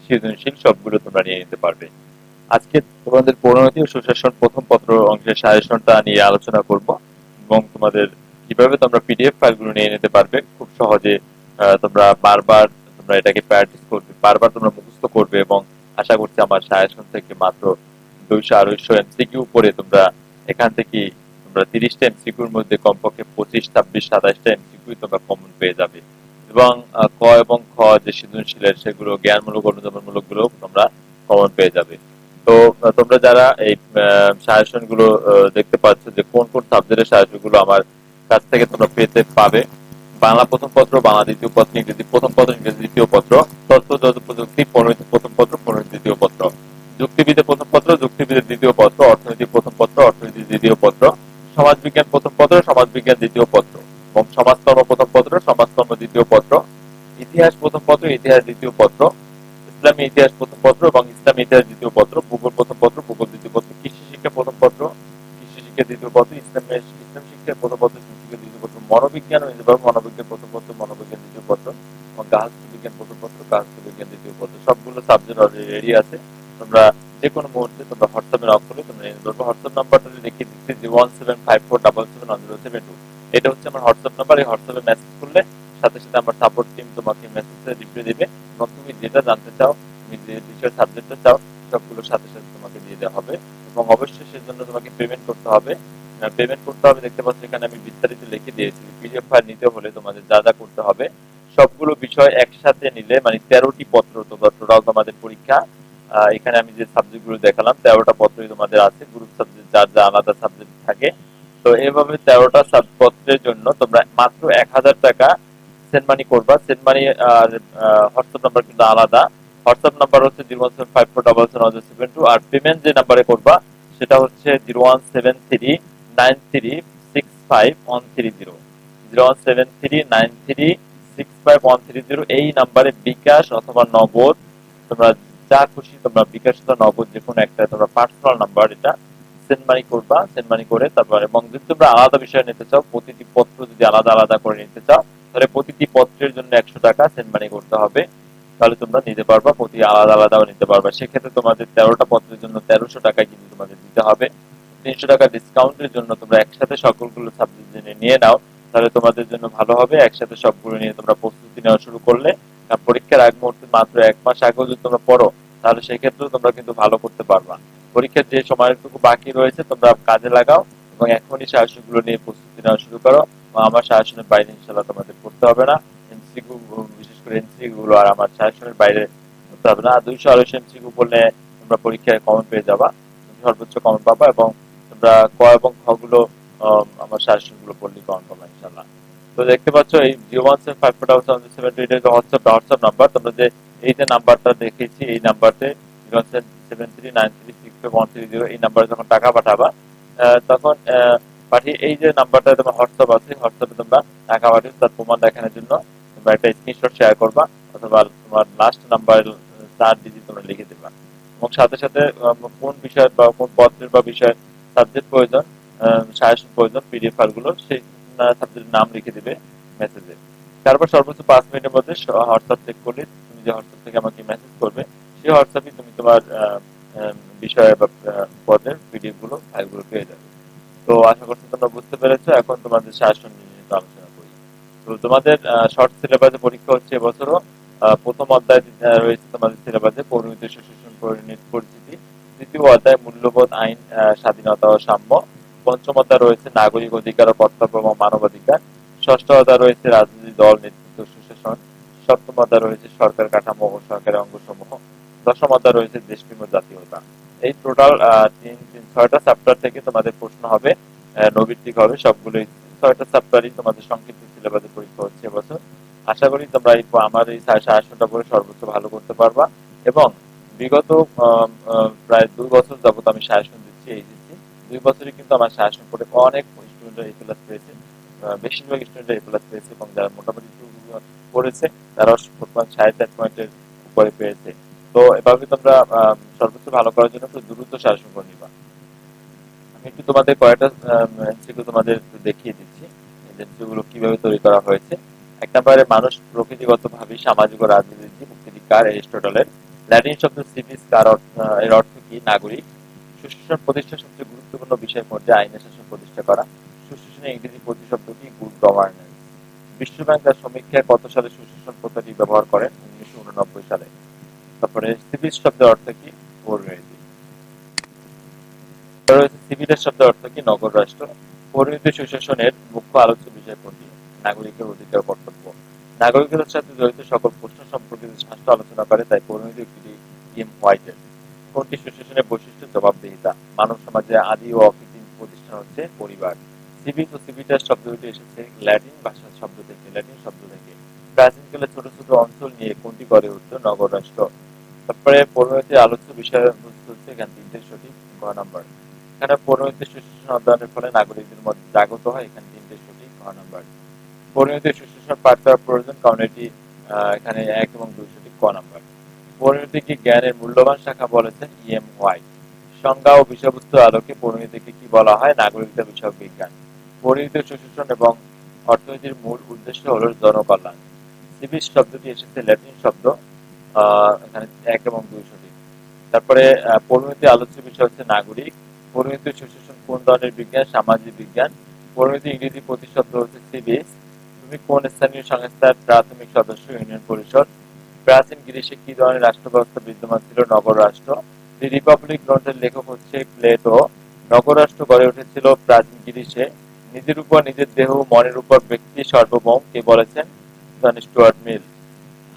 সৃজনশীল সবগুলো তোমরা নিয়ে নিতে পারবে আজকে তোমাদের পরিণতি ও সুশাসন প্রথম পত্র অংশের সাজেশনটা নিয়ে আলোচনা করব এবং তোমাদের কীভাবে তোমরা পিডিএফ ফাইলগুলো নিয়ে নিতে পারবে খুব সহজে তোমরা বারবার তোমরা এটাকে প্র্যাকটিস করবে, বারবার তোমরা মুখস্থ করবে এবং আশা করছি আমার সাজেশন থেকে মাত্র দুইশো আড়াইশো এমসিকিউ করে তোমরা এখান থেকে তোমরা তিরিশটা এমসিকিউর মধ্যে কমপক্ষে পঁচিশ, ছাব্বিশ সাতাশটা এমসিকিউ তোমরা কমন পেয়ে যাবে। এবং ক এবং খ যে সৃজনশীলের সেগুলো জ্ঞানমূলক, অনুধাবনমূলকগুলো তোমরা কমন পেয়ে যাবে। তো তোমরা যারা এই সাজেশনগুলো দেখতে পাচ্ছ যে কোন কোন সাবজেক্টের সাজেশনগুলো আমার কাছ থেকে তোমরা পেতে পাবে বাংলা প্রথম পত্র বাংলা দ্বিতীয় পত্র ইংরেজি প্রথম পত্র ইংরেজি দ্বিতীয় পত্র তথ্য প্রযুক্তি পরিণতি প্রথম পত্র পরিণতি দ্বিতীয় পত্র যুক্তিবিদের প্রথম পত্র যুক্তিবিদের দ্বিতীয় পত্র অর্থনীতি প্রথম পত্র অর্থনীতি দ্বিতীয় পত্র সমাজবিজ্ঞান প্রথম পত্র সমাজবিজ্ঞান দ্বিতীয় পত্র এবং সমাজকর্ম প্রথম পত্র সমাজকর্ম দ্বিতীয় পত্র ইতিহাস প্রথম পত্র ইতিহাস দ্বিতীয় পত্র ইসলামী ইতিহাস প্রথম পত্র এবং ইসলামী ইতিহাস দ্বিতীয় পত্র ভূগোল প্রথম পত্র ভূগোল দ্বিতীয় পত্র কৃষি শিক্ষা প্রথম পত্র কৃষি শিক্ষা দ্বিতীয় পত্র ইসলামের ইসলাম শিক্ষা প্রথম পত্র ইসলাম শিক্ষা দ্বিতীয় পত্র মনোবিজ্ঞান ও ইসলাম মনোবিজ্ঞান প্রথম পত্র মনোবিজ্ঞান দ্বিতীয় পত্র, এবং গার্হস্থ্য বিজ্ঞান প্রথম পত্র গার্হস্থ্য বিজ্ঞান দ্বিতীয় পত্র, সবগুলো সাবজেক্ট অলরেডি রেডি আছে। তোমরা যে কোনো মুহূর্তে তোমরা হোয়াটসঅ্যাপে নক করলে তোমরা নিতে হোয়াটসঅ্যাপ নাম্বারটা দেখিয়ে দিচ্ছি যে one seven five four double seven one zero seven two এটা হচ্ছে আমার হোয়াটসঅ্যাপ নাম্বার এই হোয়াটসঅ্যাপে মেসেজ করলে সাথে সাথে আমার সাপোর্ট টিম তোমাকে মেসেজে রিপ্লাই দেবে। এবং তুমি যেটা জানতে চাও, তুমি যে বিষয়ের সাবজেক্টটা চাও, সবগুলোর সাথে সাথে তোমাকে দিয়ে দেওয়া হবে। এবং অবশ্যই সেজন্য তোমাকে পেমেন্ট করতে হবে। পেমেন্ট করতে হবে, দেখতে পাচ্ছ এখানে আমি বিস্তারিত লিখে দিয়েছি। পিডিএফ ফাইল নিতে হলে তোমাদের যা যা করতে হবে, সবগুলো বিষয় একসাথে নিলে মানে তেরোটি পত্র টোটাল তোমাদের পরীক্ষা এখানে আমি যে সাবজেক্টগুলো দেখালাম, তেরোটা পত্রই তোমাদের আছে গ্রুপ সাবজেক্ট যার যা আলাদা সাবজেক্ট থাকে। তো এইভাবে তেরোটা পত্রের জন্য তোমরা মাত্র এক হাজার টাকা সেন্ট মানি করবা। সেন্ট মানি আর হোয়াটসঅ্যাপ নাম্বার কিন্তু আলাদা। হোয়াটসঅ্যাপ নাম্বার হচ্ছে zero one seven five four double seven seven two আর পেমেন্ট যে নাম্বারে করবা, সেটা হচ্ছে জিরো ওয়ান সেভেন থ্রি এই নাম্বারে বিকাশ অথবা নগদ, তোমরা যা খুশি তোমরা বিকাশ নগদ যে কোনো একটা, তোমরা পার্সোনাল নাম্বার এটা সেন্ড মানি করবা সেন্ড মানি করে তারপর, এবং যদি তোমরা আলাদা বিষয় নিতে চাও, প্রতিটি পত্র যদি আলাদা আলাদা করে নিতে চাও, তাহলে প্রতিটি পত্রের জন্য একশো টাকা সেন্ড মানি করতে হবে। তাহলে তোমরা নিতে পারবা প্রতি আলাদা আলাদাও নিতে পারবা। সেক্ষেত্রে তোমাদের তেরোটা পত্রের জন্য তেরোশো টাকা কিন্তু তোমাদের দিতে হবে। তিনশো টাকা ডিসকাউন্টের জন্য তোমরা একসাথে সকলগুলো সাবজেক্ট জেনে নিয়ে নাও। তাহলে তোমাদের জন্য ভালো হবে, একসাথে সবগুলো নিয়ে তোমরা প্রস্তুতি নেওয়া শুরু করলে। আর পরীক্ষার আগ মুহূর্তে মাত্র এক মাস আগেও যদি তোমরা পড়ো, তাহলে সেক্ষেত্রেও তোমরা কিন্তু ভালো করতে পারবা। পরীক্ষার যে সময়টুকু বাকি রয়েছে, তোমরা কাজে লাগাও এবং এখনই সাহসগুলো নিয়ে প্রস্তুতি নেওয়া শুরু করো। এবং আমার শাসনের বাইরে ইনশাল্লাহ তোমাদের পড়তে হবে না। এমসিকিউ, বিশেষ করে এমসিকিউ গুলো আর আমার শাসনের বাইরে পড়তে হবে না। দুইশো আড়াইশো এমসিকিউ পড়লে তোমরা পরীক্ষায় কমন পেয়ে যাবা। সর্বোচ্চ কমন পাবা এবং তোমরা ক এবং খ গুলো আমার শাসনগুলো পড়লে কমন পাবা ইনশাল্লাহ তো দেখতে পাচ্ছ এই zero one seven five four seven seven two এটা হোয়াটসঅ্যাপ হোয়াটসঅ্যাপ নাম্বার তোমরা যে এই যে নাম্বারটা দেখেছি, এই নাম্বারতে zero seven three nine three six one three zero এই নাম্বারে যখন টাকা পাঠাবা তখন পাঠিয়ে এই যে নাম্বারটা তোমার হোয়াটসঅ্যাপ আছে হোয়াটসঅ্যাপে তোমরা টাকা পাঠিয়ে তার প্রমাণ দেখানোর জন্য তোমরা একটা স্ক্রিনশট শেয়ার করবা অথবা তোমার লাস্ট নাম্বার চার ডিজিট তোমরা লিখে দেবা। এবং সাথে সাথে কোন বিষয় বা কোন পত্রের বা বিষয় সাবজেক্ট প্রয়োজন সাজেশন প্রয়োজন পিডিএফ ফাইলগুলো সেই সাবজেক্টের নাম লিখে দিবে মেসেজে তারপর সর্বোচ্চ পাঁচ মিনিটের মধ্যে হোয়াটসঅ্যাপ চেক করলে তুমি যে হোয়াটসঅ্যাপ থেকে আমাকে মেসেজ করবে, সেই হোয়াটসঅ্যাপে তুমি তোমার বিষয় বা পদের পিডিএফগুলো ফাইলগুলো পেয়ে যাবে। তো আশা করছি তোমরা বুঝতে পেরেছ, এখন তোমাদের শাসন নিয়ে আলোচনা করি। তো তোমাদের শর্ট সিলেবাসে পরীক্ষা হচ্ছে এবছরও প্রথম অধ্যায় রয়েছে তোমাদের সিলেবাসে পরিমিত সুশাসন পরিণত দ্বিতীয় অধ্যায় মূল্যবোধ আইন স্বাধীনতা ও সাম্য। পঞ্চম অধ্যায় রয়েছে নাগরিক অধিকার ও কর্তব্য এবং মানবাধিকার ষষ্ঠ অধ্যায় রয়েছে রাজনৈতিক দল নেতৃত্ব সুশাসন। সপ্তম অধ্যায় রয়েছে সরকার কাঠামো ও সরকারের অঙ্গসমূহ। দশম অধ্যায় রয়েছে দেশপ্রেম ও জাতীয়তা। এই টোটাল তিন তিন ছয়টা চ্যাপ্টার থেকে তোমাদের প্রশ্ন হবে আহ, নৈবিত্তিক হবে। সবগুলোই ছয়টা চ্যাপ্টারই তোমাদের সংক্ষিপ্ত সিলেবাসে পরীক্ষা হচ্ছে এবছর। আশা করি তোমরা আমার এই সাজেশনটা করে সর্বোচ্চ ভালো করতে পারবা। এবং বিগত প্রায় দুই বছর যাবত আমি সাজেশন দিচ্ছি এইচএসসি দুই বছরই কিন্তু আমার সাজেশন করে অনেক স্টুডেন্টরা এ প্লাস পেয়েছে। বেশিরভাগ স্টুডেন্টরা এ প্লাস পেয়েছে এবং যারা মোটামুটি করেছে তারা সাড়ে চার পয়েন্টের করে পেয়েছে। তো এভাবে তোমরা সর্বোচ্চ ভালো করার জন্য একটু দ্রুত শাসন করে নিবা। আমি একটু তোমাদের কয়েকটা এমসিকিউ তোমাদের একটু দেখিয়ে দিচ্ছি। এজেন্সি গুলো কীভাবে তৈরি করা হয়েছে। এক নম্বরে, মানুষ প্রকৃতিগত ভাবে সামাজিক ও রাজনীতি মুক্তির কার এরিস্টটলের ল্যাটিন শব্দ সিভিস কার এর অর্থ কি? নাগরিক। সুশাসন প্রতিষ্ঠার সবচেয়ে গুরুত্বপূর্ণ বিষয়ের মধ্যে আইনের শাসন প্রতিষ্ঠা করা। সুশাসনের ইংরেজি প্রতিশব্দ কি গুড গভর্নেন্স বিশ্বব্যাংক তার সমীক্ষায় কত সালে সুশাসন পদ্ধতি ব্যবহার করেন উনিশশো উননব্বই সালে। তারপরে সিভিল শব্দের অর্থ কি? পরিণতি সিভিলের শব্দের অর্থ কি? নগর রাষ্ট্র। পরিণতি সুশাসনের মুখ্য আলোচ্য বিষয় কোনটি? নাগরিকের অধিকার কর্তব্য। নাগরিকদের সাথে জড়িত সকল প্রশ্ন সম্পর্কে শাস্ত্র আলোচনা করে, তাই পরিণতি একটি ইএম হোয়াইটের। কোনটি সুশাসনের বৈশিষ্ট্য? জবাবদিহিতা। মানব সমাজে আদি ও অকৃত্রিম প্রতিষ্ঠান হচ্ছে পরিবার। সিভিক ও সিভিটাস শব্দ দুটি এসেছে। ল্যাটিন ভাষার শব্দ থেকে ল্যাটিন শব্দ থেকে। প্রাচীনকালে ছোট ছোট অঞ্চল নিয়ে কোনটি গড়ে উঠতো? নগর রাষ্ট্র। তারপরে পরিণতির আলোচ্য বিষয় বস্তু হচ্ছে এখানে তিনটে সঠিক গ নাম্বার। এখানে পরিণতি সুশাসন অধ্যয়নের ফলে নাগরিকদের মধ্যে জাগত হয় এখানে তিনটে সঠিক গ নাম্বার। পরিণতি সুশাসন পাঠ প্রয়োজন, কারণ এটি এখানে এক এবং দুই ক জ্ঞানের মূল্যবান শাখা বলেছেন ইএম হোয়াইট সংজ্ঞা ও আলোকে পরিণতিকে কি বলা হয়? বিজ্ঞান। এবং অর্থনীতির মূল উদ্দেশ্য হল জনকল্যাণ। সিভিস শব্দটি এসেছে ল্যাটিন শব্দ এখানে এক এবং দুই সঠিক। তারপরে পরিণতি আলোচ্য বিষয় হচ্ছে নাগরিক। পরিণতি সুশাসন কোন ধরনের বিজ্ঞান? সামাজিক বিজ্ঞান। পরিণতি ইংরেজি প্রতিশব্দ হচ্ছে সিভিস তুমি কোন স্থানীয় সংস্থার প্রাথমিক সদস্য ইউনিয়ন পরিষদ। প্রাচীন গ্রিসে কি ধরনের রাষ্ট্র ব্যবস্থা বিদ্যমান ছিল? নগর রাষ্ট্র। দি রিপাবলিক গ্রন্থের লেখক হচ্ছে প্লেটো। নগর রাষ্ট্র গড়ে উঠেছিল প্রাচীন গ্রিসে নিজের উপর নিজের দেহ, মনের উপর ব্যক্তি, সর্বভৌম, কে বলেছেন? Stuart Mill.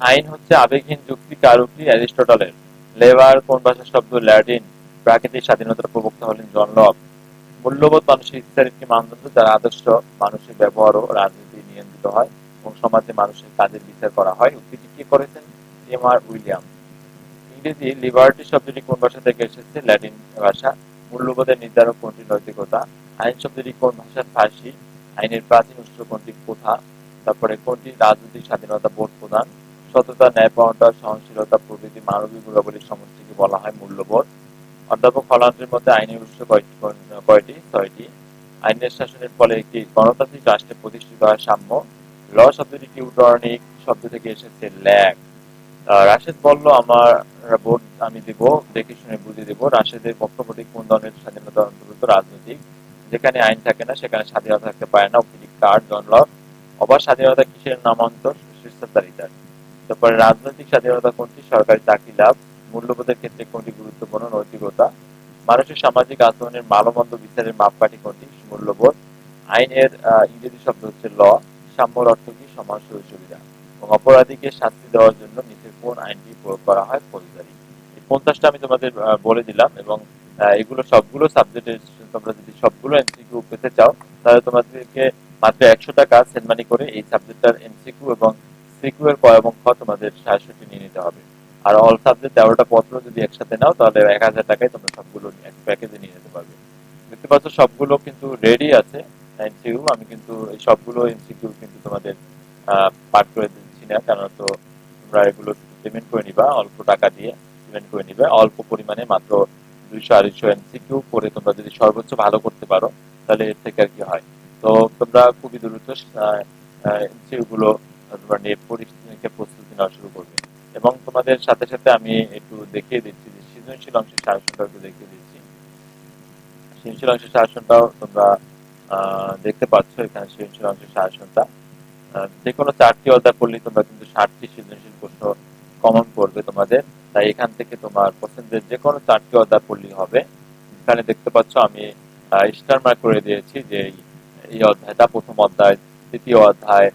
আইন হচ্ছে আবেগহীন যুক্তি কার উক্তি অ্যারিস্টটলের। লেবার, কোন ভাষার শব্দ? ল্যাটিন। প্রাকৃতিক স্বাধীনতার প্রবক্তা হলেন জন লক মূল্যবোধ মানুষের ইচ্ছার একটি মানদণ্ড, যার আদর্শ মানুষের ব্যবহার ও রাজনীতি নিয়ন্ত্রিত হয় এবং সমাজে মানুষের কাজের বিচার করা হয়। উক্তিটি কে করেছেন? M R William. ইংরেজি লিবার্টি শব্দটি কোন ভাষা থেকে এসেছে? ল্যাটিন ভাষা। মূল্যবোধের নির্ধারক কোনটি? নৈতিকতা। আইন শব্দটি কোন ভাষার ফাঁসি আইনের প্রাচীন উৎস কোনটি? কোথা তারপরে কোনটি? রাজনৈতিক স্বাধীনতা বোধ প্রদান সততা ন্যায়পরণতা সহনশীলতা, প্রভৃতি মানবিক গুণাবলীর সমষ্টিকে বলা হয় মূল্যবোধ। অধ্যাপক ফলান্তের মধ্যে আইনের উৎস কয়টি? কয়টি? ছয়টি। আইনের শাসনের ফলে একটি গণতান্ত্রিক রাষ্ট্রে প্রতিষ্ঠিত হয় সাম্য ল শব্দটি টিউটরনিক শব্দ থেকে এসেছে আহ, রাশেদ বলল আমার ভোট আমি দেব দেখে শুনে বুঝে দেব। রাশেদের পক্ষপাতি কোন ধরনের স্বাধীনতা অন্তর্ভুক্ত রাজনৈতিক? যেখানে আইন থাকে না সেখানে স্বাধীনতা থাকতে পারে না। উক্তি কার্ড জনলক অবাধ স্বাধীনতা কিসের নামান্তর? শীর্ষস্থারিতার তারপরে রাজনৈতিক স্বাধীনতা কোনটি? সরকারি চাকরি লাভ? মূল্যবোধের ক্ষেত্রে কোনটি গুরুত্বপূর্ণ? নৈতিকতা? মানুষের সামাজিক, আচরণের মালমন্দ বিচারের মাপকাঠি কোনটি মূল্যবোধ। আইনের ইংরেজি শব্দ হচ্ছে ল। সাম্যর অর্থ কি? সমাজ সুযোগ সুবিধা। এবং অপরাধীকে শাস্তি দেওয়ার জন্য নিচের কোন আইনটি প্রয়োগ করা হয় ফৌজদারি। এই পঞ্চাশটা আমি তোমাদের বলে দিলাম এবং এগুলো সবগুলো সাবজেক্টের তোমরা যদি সবগুলো এমসিকিউ পেতে চাও, তাহলে তোমাদেরকে মাত্র একশো টাকা সেন্ড মানি করে এই সাবজেক্টটার এমসিকিউ এবং সিকিউ এর ক এবং খ তোমাদের সাতষট্টি নিয়ে নিতে হবে। আর অল সাবজেক্ট তেরোটা পত্র যদি একসাথে নাও, তাহলে এক হাজার টাকায় তোমরা সবগুলো এক প্যাকেজে নিয়ে নিতে পারবে। দেখতে পাচ্ছ সবগুলো কিন্তু রেডি আছে এমসিকিউ আমি কিন্তু এই সবগুলো এমসিকিউ কিন্তু তোমাদের পাঠ করে দিচ্ছি না কারণ তো তোমরা এগুলো পেমেন্ট করে নিবা, অল্প টাকা দিয়ে পেমেন্ট করে নিবে। অল্প পরিমাণে মাত্র দুইশো আড়াইশো এমসিকিউ করে তোমরা যদি সর্বোচ্চ ভালো করতে পারো, তাহলে এর থেকে আর কি হয়। তো তোমরা খুবই দ্রুত এমসিকিউ গুলো তোমরা নিয়ে পরীক্ষা প্রস্তুতি নেওয়া শুরু করবে। এবং তোমাদের সাথে সাথে আমি একটু দেখিয়ে দিচ্ছি যে সৃজনশীল অংশের সাজেশনটা একটু দেখিয়ে দিচ্ছি। সৃজনশীল অংশের সাজেশনটাও তোমরা দেখতে পাচ্ছ এখানে সৃজনশীল অংশের সাজেশনটা যে কোনো চারটি অধ্যায় পড়লে তোমরা কিন্তু ষাটটি সৃজনশীল প্রশ্ন কমন পড়বে তোমাদের। তাই এখান থেকে তোমার পছন্দের যে কোনো চারটি অধ্যায় পড়লেই হবে। এখানে দেখতে পাচ্ছ আমি স্টার মার্ক করে দিয়েছি যে এই- অধ্যায়টা প্রথম অধ্যায় তৃতীয় অধ্যায়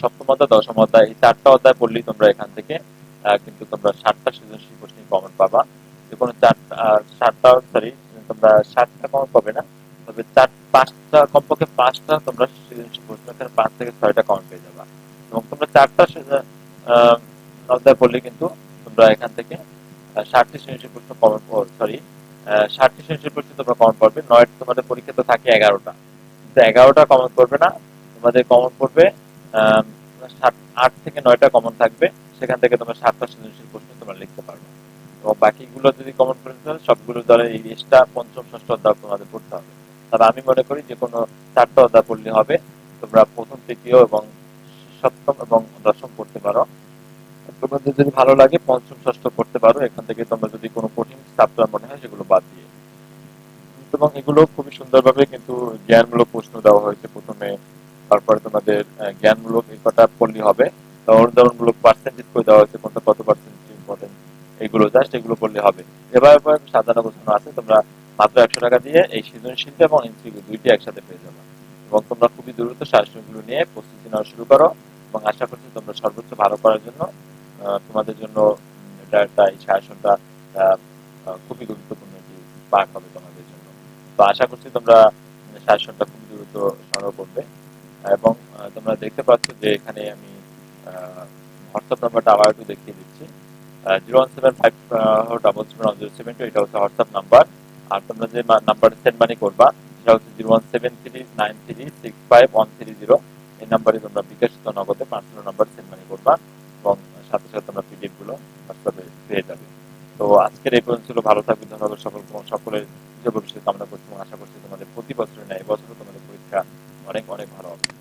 সপ্তম অধ্যায়, দশম অধ্যায়, এই চারটা অধ্যায় পড়লেই তোমরা এখান থেকে কিন্তু তোমরা ষাটটা সৃজনশীল প্রশ্ন কমন পাবা। যে চারটা সরি তোমরা ষাটটা কমন পাবে না। তবে চার পাঁচটা, কমপক্ষে পাঁচটা তোমরা সৃজনশীল প্রশ্ন এখানে পাঁচ থেকে ছয়টা কমন পেয়ে যাবা। এবং তোমরা চারটা অধ্যায় পড়লে কিন্তু তোমরা এখান থেকে ষাটটি সৃজনশীল প্রশ্ন কমন সরি ষাটটি সৃজনশীল প্রশ্ন তোমরা কমন পড়বে নয় তোমাদের পরীক্ষা তো থাকে এগারোটা। কিন্তু এগারোটা কমন পড়বে না। তোমাদের কমন পড়বে আট থেকে নয়টা কমন থাকবে। সেখান থেকে তোমরা সাতটা সৃজনশীল প্রশ্ন তোমরা লিখতে পারবে। এবং বাকিগুলো যদি কমন পড়ে হয়, সবগুলো দ্বারা এই লিস্টটা পঞ্চম, ষষ্ঠ অধ্যায় তোমাদের পড়তে হবে। তবে আমি মনে করি যে কোনো চারটা অধ্যায় পড়লে হবে। তোমরা প্রথম, তৃতীয় এবং সপ্তম এবং দশম পড়তে পারো। তোমাদের যদি ভালো লাগে, পঞ্চম, ষষ্ঠ পড়তে পারো। এখান থেকে তোমরা যদি কোনো কঠিন চ্যাপ্টার মনে হয়, সেগুলো বাদ দিয়ে। এবং এগুলো খুবই সুন্দরভাবে কিন্তু জ্ঞানমূলক প্রশ্ন দেওয়া হয়েছে প্রথমে। তারপরে তোমাদের জ্ঞানমূলক এই কটা পড়লে হবে। পার্সেন্টেজ করে দেওয়া হয়েছে, কোনটা কত পার্সেন্ট ইম্পর্টেন্ট এগুলো জাস্ট এগুলো করলে হবে। এবার আছে, তোমরা মাত্র একশো টাকা দিয়ে এই এবং এমসিকিউ দুইটি একসাথে পেয়ে যাবে। এবং তোমরা খুবই দ্রুত নিয়ে প্রস্তুতি নেওয়া শুরু করো এবং আশা করছি তোমরা সর্বোচ্চ ভালো করার জন্য তোমাদের জন্য এটা একটা এই খুবই গুরুত্বপূর্ণ একটি পার্ট হবে তোমাদের জন্য। তো আশা করছি তোমরা শাসনটা খুব দ্রুত সংগ্রহ করবে। এবং তোমরা দেখতে পাচ্ছ যে এখানে আমি হোয়াটসঅ্যাপ নাম্বারটা আবার একটু দেখিয়ে দিচ্ছি। Zero one seven five double seven one zero seven two এটা হচ্ছে হোয়াটসঅ্যাপ নাম্বার আর তোমরা যে নাম্বার সেন্ড মানি করবা, সেটা হচ্ছে zero one seven three nine three six five one three zero এই নাম্বারে তোমরা বিকাশিত নগদে পার্সোনাল নাম্বার সেন্ড মানি করবা এবং সাথে সাথে তোমরা পিডিএফগুলো হোয়াটসঅ্যাপে পেয়ে যাবে। তো আজকের এই পর্যন্ত ছিল ভালো থাকবে ধন্যবাদ সকল সকলের ভবিষ্যতে কামনা করছি এবং আশা করছি তোমাদের প্রতি বছর না এবছরও তোমাদের পরীক্ষা অনেক অনেক ভালো হবে।